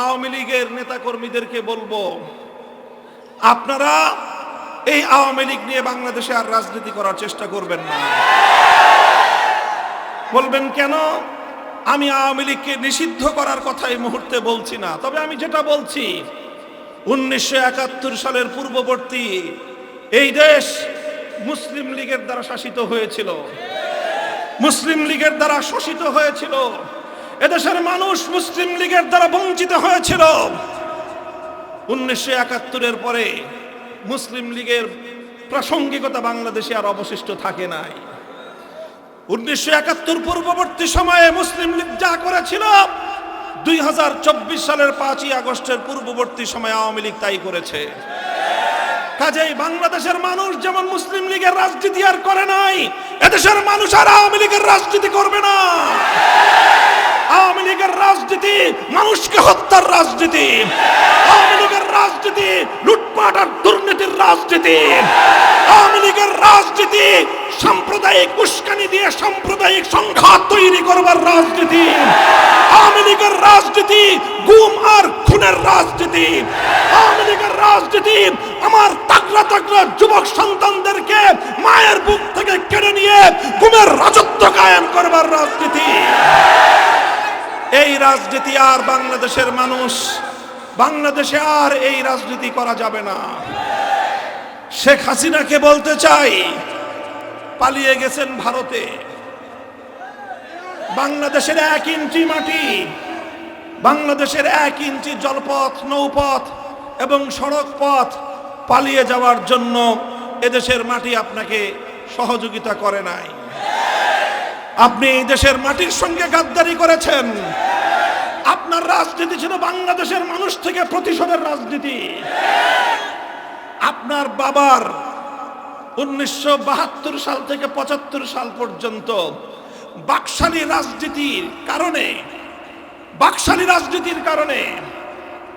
আওয়ামী লীগের নেতাকর্মীদেরকে বলব, আপনারা এই আওয়ামী লীগ নিয়ে বাংলাদেশে আর রাজনীতি করার চেষ্টা করবেন না। বলবেন কেন? আমি আওয়ামী লীগকে নিষিদ্ধ করার কথা এই মুহূর্তে বলছি না। তবে আমি যেটা বলছি, উনিশশো একাত্তর সালের পূর্ববর্তী এই দেশ মুসলিম লীগের দ্বারা শাসিত হয়েছিল। মুসলিম লীগের দ্বারা শোষিত হয়েছিল। এদেশের মানুষ মুসলিম লীগের দ্বারা বঞ্চিত হয়েছিল। উনিশশো একাত্তরের পরে মুসলিম লীগের প্রাসঙ্গিকতা বাংলাদেশে আর অবশিষ্ট থাকে নাই। উনিশশো একাত্তর পূর্ববর্তী সময়ে মুসলিম লীগ যা করেছিল, দুই হাজার চব্বিশ সালের পাঁচই আগস্টের পূর্ববর্তী সময়ে আওয়ামী লীগ তাই করেছে। কাজেই বাংলাদেশের মানুষ যেমন মুসলিম লীগের রাজনীতি আর করে নাই, এদেশের মানুষ আর আওয়ামী লীগের রাজনীতি করবে না। আওয়ামী লীগের রাজনীতি, মানুষকে হত্যার রাজনীতি। আওয়ামী লীগের রাজনীতি, লুটপাট আর দুর্নীতির রাজনীতি। আওয়ামী লীগের রাজনীতি, সাম্প্রদায়িক উস্কানি দিয়ে সাম্প্রদায়িক সংঘাত তৈরি করবার রাজনীতি। আওয়ামী লীগের রাজনীতি, গুম আর খুনের রাজনীতি। আওয়ামী লীগের রাজনীতি, আমার তাগড়া তাগড়া যুবক সন্তানদেরকে মায়ের বুক থেকে কেড়ে নিয়ে গুমের রাজত্ব কায়েম করবার রাজনীতি। এই রাজনীতি আর বাংলাদেশের মানুষ, বাংলাদেশে আর এই রাজনীতি করা যাবে না। শেখ হাসিনাকে বলতে চাই, পালিয়ে গেছেন ভারতে। বাংলাদেশের এক ইঞ্চি মাটি, বাংলাদেশের এক ইঞ্চি জলপথ, নৌপথ এবং সড়ক পথ পালিয়ে যাওয়ার জন্য এদেশের মাটি আপনাকে সহযোগিতা করে নাই। আপনি এই দেশের মাটির সঙ্গে গাদ্দারি করেছেন। আপনার রাজনীতি ছিল বাংলাদেশের মানুষ থেকে প্রতিশোধের রাজনীতি। আপনার বাবার উনিশশো বাহাত্তর সাল থেকে পঁচাত্তর সাল পর্যন্ত বাকশালী রাজনীতির কারণে, বাকশালী রাজনীতির কারণে,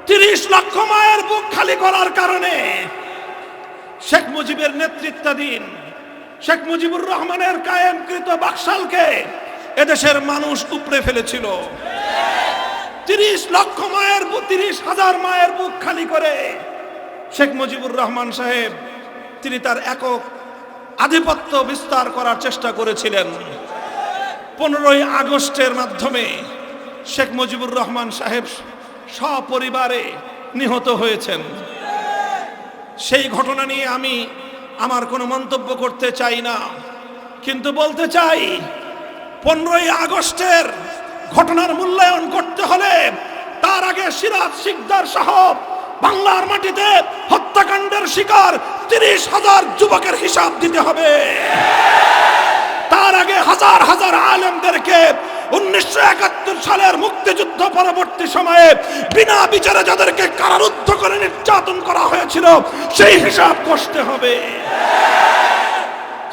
তিরিশ লক্ষ মায়ের বুক খালি করার কারণে শেখ মুজিবের নেতৃত্বাধীন শেখ মুজিবুর রহমানের কায়েমকৃত বাকশালকে এদেশের মানুষ উপড়ে ফেলেছিল। তিরিশ লক্ষ মায়ের তিরিশ হাজার মায়ের বুক খালি করে শেখ মুজিবুর রহমান সাহেব তিনি তার একক আধিপত্য বিস্তার করার চেষ্টা করেছিলেন। পনেরোই আগস্টের মাধ্যমে শেখ মুজিবুর রহমান সাহেব সপরিবারে নিহত হয়েছেন। সেই ঘটনা নিয়ে আমি আমার কোনো মন্তব্য করতে চাই না। কিন্তু বলতে চাই, পনেরোই আগস্টের ঘটনার মূল্যায়ন করতে হলে তার আগে সিরাজ শিকদার সহ বাংলার মাটিতে হত্যাকাণ্ডের শিকার তিরিশ হাজার যুবকের হিসাব দিতে হবে। তার আগে হাজার হাজার আলেমদেরকে উনিশশো একাত্তর সালের মুক্তিযুদ্ধ পরবর্তী সময়ে বিনা বিচারে যাদেরকে কারারুদ্ধ করা সেই হিসাব কষতে হবে।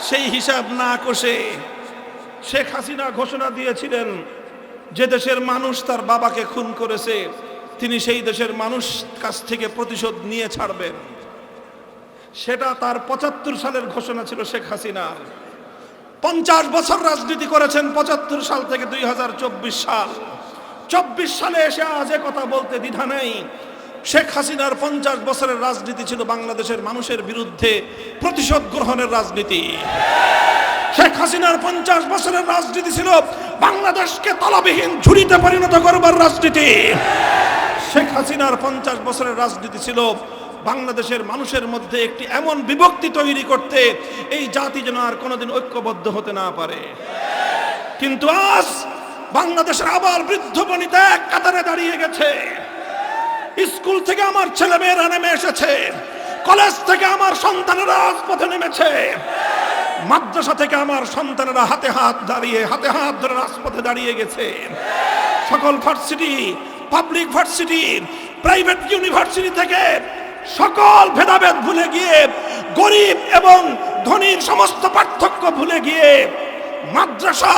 সেই হিসাব না কষে শেখ হাসিনা ঘোষণা দিয়েছিলেন যে দেশের মানুষ তার বাবাকে খুন করেছে, তিনি সেই দেশের মানুষ কাছ থেকে প্রতিশোধ নিয়ে ছাড়বেন। সেটা তার পঁচাত্তর সালের ঘোষণা ছিল শেখ হাসিনা। পঞ্চাশ বছর রাজনীতি করেছেন পঁচাত্তর সাল থেকে দুই হাজার চব্বিশ সাল। চব্বিশ সালে এসে আজ কথা বলতে দ্বিধা নেই। শেখ হাসিনার পঞ্চাশ বছরের রাজনীতি ছিল বাংলাদেশের মানুষের বিরুদ্ধে প্রতিশোধ গ্রহণের রাজনীতি। শেখ হাসিনার পঞ্চাশ বছরের রাজনীতি ছিল বাংলাদেশকে তলাবিহীন ঝুড়িতে পরিণত করবার রাজনীতি। শেখ হাসিনার পঞ্চাশ বছরের রাজনীতি ছিল বাংলাদেশের মানুষের মধ্যে একটি এমন বিভক্তি তৈরি করতে এই জাতি যেন আর কোনোদিন ঐক্যবদ্ধ হতে না পারে। কিন্তু আজ বাংলাদেশের আবার বৃদ্ধ বনিতা এক কাতারে দাঁড়িয়ে গেছে। স্কুল থেকে আমার ছেলে মেয়েরা নেমে এসেছে। কলেজ থেকে আমার সন্তানেরা রাজপথে নেমেছে। মাদ্রাসা থেকে আমার সন্তানেরা হাতে হাত দাঁড়িয়ে, হাতে হাত ধরে রাজপথে দাঁড়িয়ে গেছে। সকল varsity, public varsity, private university থেকে সকল ভেদাভেদ ভুলে গিয়ে, গরিব এবং ধনীর সমস্ত পার্থক্য ভুলে গিয়ে, মাদ্রাসা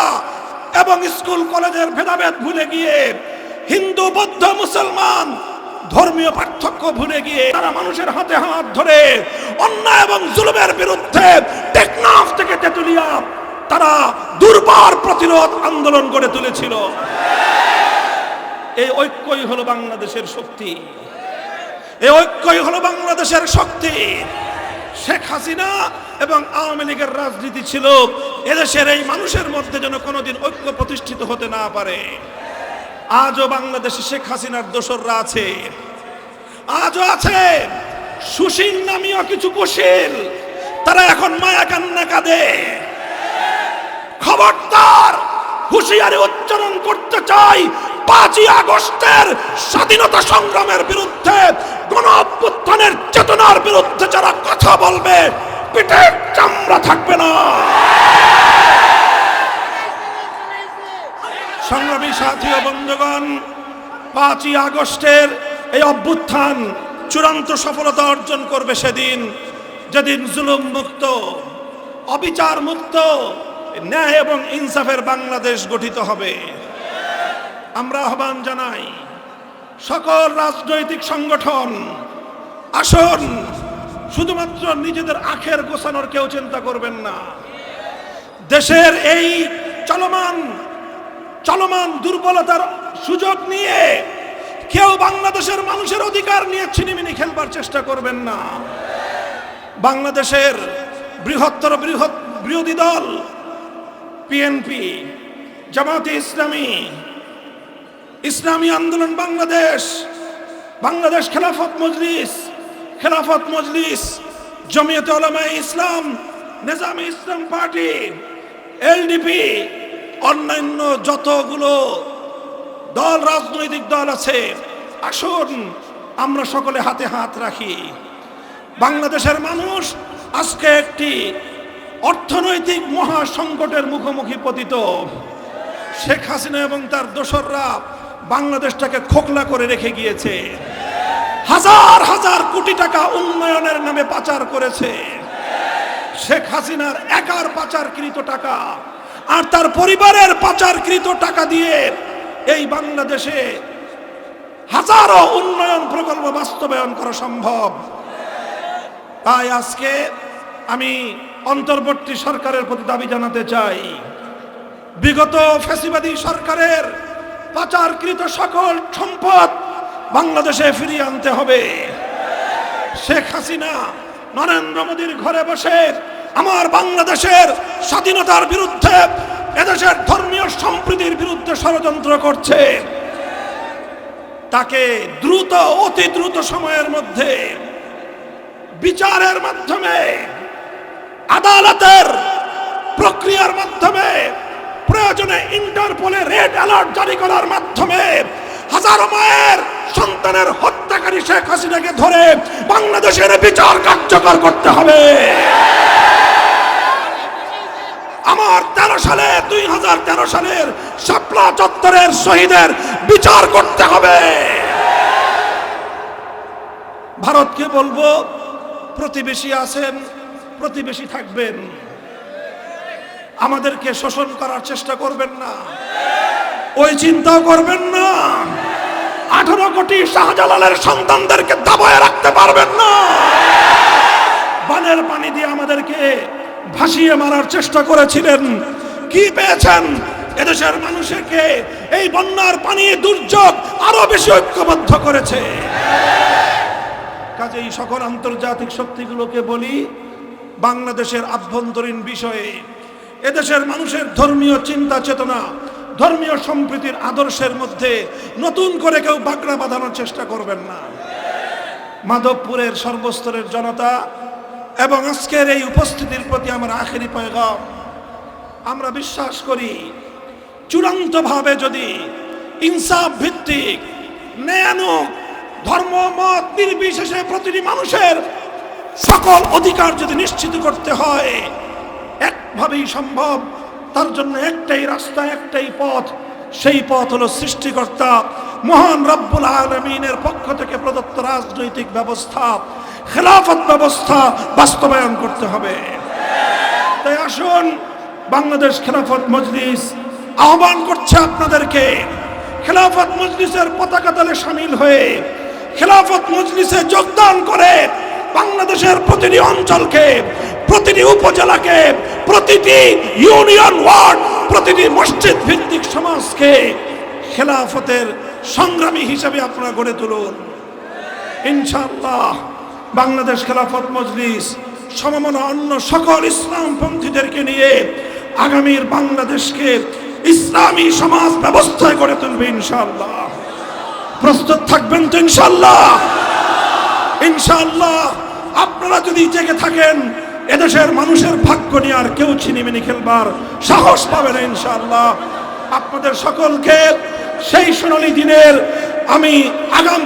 এবং স্কুল কলেজের ভেদাভেদ ভুলে গিয়ে, হিন্দু, বৌদ্ধ, মুসলমান ধর্মীয় পার্থক্য ভুলে গিয়ে তারা মানুষের হাতে হাত ধরে অন্যায় এবং জুলুমের বিরুদ্ধে টেকনাফ থেকে তেতুলিয়া তারা দুর্বার প্রতিরোধ আন্দোলন গড়ে তুলেছিল। এই ঐক্যই হলো বাংলাদেশের শক্তি। এই ঐক্যই হলো বাংলাদেশের শক্তি। শেখ হাসিনা এবং আওয়ামী লীগের রাজনীতি ছিল। এদেশের এই মানুষের মধ্যে যেন কোনোদিন ঐক্য প্রতিষ্ঠিত হতে না পারে। আজও বাংলাদেশে শেখ হাসিনার দোসররা আছে। আজও আছে। সুশীল নামীয় কিছু কুশীল, তারা এখন মায়া কান্না কাঁদে। খবরদার, হুঁশিয়ারি উচ্চারণ করতে চাই পাঁচই আগস্টের স্বাধীনতা সংগ্রামের বিরুদ্ধে গণ অভ্যুত্থানের চেতনার বিরুদ্ধে যারা কথা বলবে, পিঠের চামড়া থাকবে না। সংগ্রামী সাথী ও বন্ধুগণ, পাঁচই আগস্টের এই অভ্যুত্থান চূড়ান্ত সফলতা অর্জন করবে সেদিন। যেদিন জুলুম মুক্ত, অবিচার মুক্ত, ন্যায় এবং ইনসাফের বাংলাদেশ গঠিত হবে। আমরা আহ্বান জানাই, সকল রাজনৈতিক সংগঠন, আসন, শুধুমাত্র নিজেদের আখের গোছানোর কেউ চিন্তা করবেন না। দেশের এই চলমান চলমান দুর্বলতার সুযোগ নিয়ে কেউ বাংলাদেশের মানুষের অধিকার নিয়ে ছিনিমিনি খেলবার চেষ্টা করবেন না। বাংলাদেশের বৃহত্তর বৃহৎ বিরোধী দল পিএনপি জামাতে ইসলামী ইসলামী আন্দোলন বাংলাদেশ বাংলাদেশ খেলাফত মজলিস খেলাফত মজলিস, জমিয়তে ওলামায়ে ইসলাম, নিজামে ইসলাম পার্টি এলডিপি অন্যান্য যতগুলো দল, রাজনৈতিক দল আছে, আসুন আমরা সকলে হাতে হাত রাখি। বাংলাদেশের মানুষ আজকে একটি অর্থনৈতিক মহা সংকটের মুখোমুখি পতিত। শেখ হাসিনা এবং তার দোসররা বাংলাদেশটাকে খোকলা করে রেখে গিয়েছে। হাজার হাজার কোটি টাকা উন্নয়নের নামে পাচার করেছে। শেখ হাসিনার একার পাচারকৃত টাকা আর তার পরিবারের পাচারকৃত টাকা দিয়ে এই বাংলাদেশে হাজারো উন্নয়ন প্রকল্প বাস্তবায়ন করা সম্ভব। তাই আজকে আমি অন্তর্বর্তী সরকারের প্রতি দাবি জানাতে চাই। বিগত ফ্যাসিবাদী সরকারের পাচারকৃত সকল সম্পদ বাংলাদেশে ফিরিয়ে আনতে হবে। শেখ হাসিনা নরেন্দ্র মোদীর ঘরে বসে আমার বাংলাদেশের স্বাধীনতার বিরুদ্ধে এদেশের ধর্মীয় সম্প্রীতির বিরুদ্ধে ষড়যন্ত্র করছে। তাকে দ্রুত, অতি দ্রুত সময়ের মধ্যে বিচারের মাধ্যমে, আদালতের প্রক্রিয়ার মাধ্যমে, প্রয়োজনে ইন্টারপোলে রেড অ্যালার্ট জারি করার মাধ্যমে হাজারো মায়ের সন্তানের হত্যাকারী শেখ হাসিনাকে ধরে বাংলাদেশের বিচার কার্যকর করতে হবে। আমার তেরো সালে, দুই হাজার তেরো সালের শাপলা চত্বরের শহীদের বিচার করতে হবে। ভারতকে বলব, প্রতিবেশী আছেন, প্রতিবেশী থাকবেন। আমাদেরকে শোষণ করার চেষ্টা করবেন না। ওই চিন্তাও করবেন না। আঠারো কোটি শাহজালালের সন্তানদেরকে দাবায় রাখতে পারবেন না। বানের পানি দিয়ে আমাদেরকে ভাসিয়ে মারার চেষ্টা করেছিলেন। কি পেয়েছেন? এদেশের মানুষকে এই বন্যার পানি দুর্যোগ আরও বেশি ঐক্যবদ্ধ করেছে। কাজেই সকল আন্তর্জাতিক শক্তিগুলোকে বলি, বাংলাদেশের আভ্যন্তরীণ বিষয়ে, এদেশের মানুষের ধর্মীয় চিন্তা চেতনা ধর্মীয় সম্প্রীতির আদর্শের মধ্যে নতুন করে কেউ বাঁকড়া বাঁধানোর চেষ্টা করবেন না। মাধবপুরের সর্বস্তরের জনতা এবং আজকের এই উপস্থিতির প্রতি আমার আখেরি পয়গাম, আমরা বিশ্বাস করি চূড়ান্তভাবে যদি ইনসাফ ভিত্তিক ন্যায়ানুক ধর্ম, মত নির্বিশেষে প্রতিটি মানুষের সকল অধিকার যদি নিশ্চিত করতে হয়, একভাবেই সম্ভব। তার জন্য একটাই রাস্তা, একটাই পথ। সেই পথ হলো সৃষ্টিকর্তা, মহান রব্বুল আলমিনের পক্ষ থেকে প্রদত্ত রাজনৈতিক ব্যবস্থা, খেলাফত ব্যবস্থা বাস্তবায়ন করতে হবে। তাই আসুন, বাংলাদেশ খেলাফত মজলিস আহ্বান করছে আপনাদেরকে। খেলাফত মজলিসের পতাকা দলে সামিল হয়ে খেলাফত মজলিসে যোগদান করে বাংলাদেশের প্রতিটি অঞ্চলকে, প্রতিটি উপজেলাকে প্রতিটি ইউনিয়ন ওয়ার্ড, প্রতিটি মসজিদ ভিত্তিক সমাজকে খেলাফতের সংগ্রামী হিসাবে আপনারা গড়ে তুলুন। ইনশাআল্লাহ বাংলাদেশ খেলাফত মজলিস সমমনা অন্য সকল ইসলামপন্থীদেরকে নিয়ে আগামীর বাংলাদেশকে ইসলামী সমাজ ব্যবস্থায় গড়ে তুলবে ইনশাআল্লাহ। প্রস্তুত থাকবেন তো ইনশাআল্লাহ? ইনশাআল্লাহ আপনারা যদি জেগে থাকেন এদেশের মানুষের ভাগ্য নিয়ে আর কেউ চিনিমিনি খেলবার সাহস পাবে না, ইনশাআল্লাহ। আপনাদের সকলকে সেই সোনালী দিনের আমি আগাম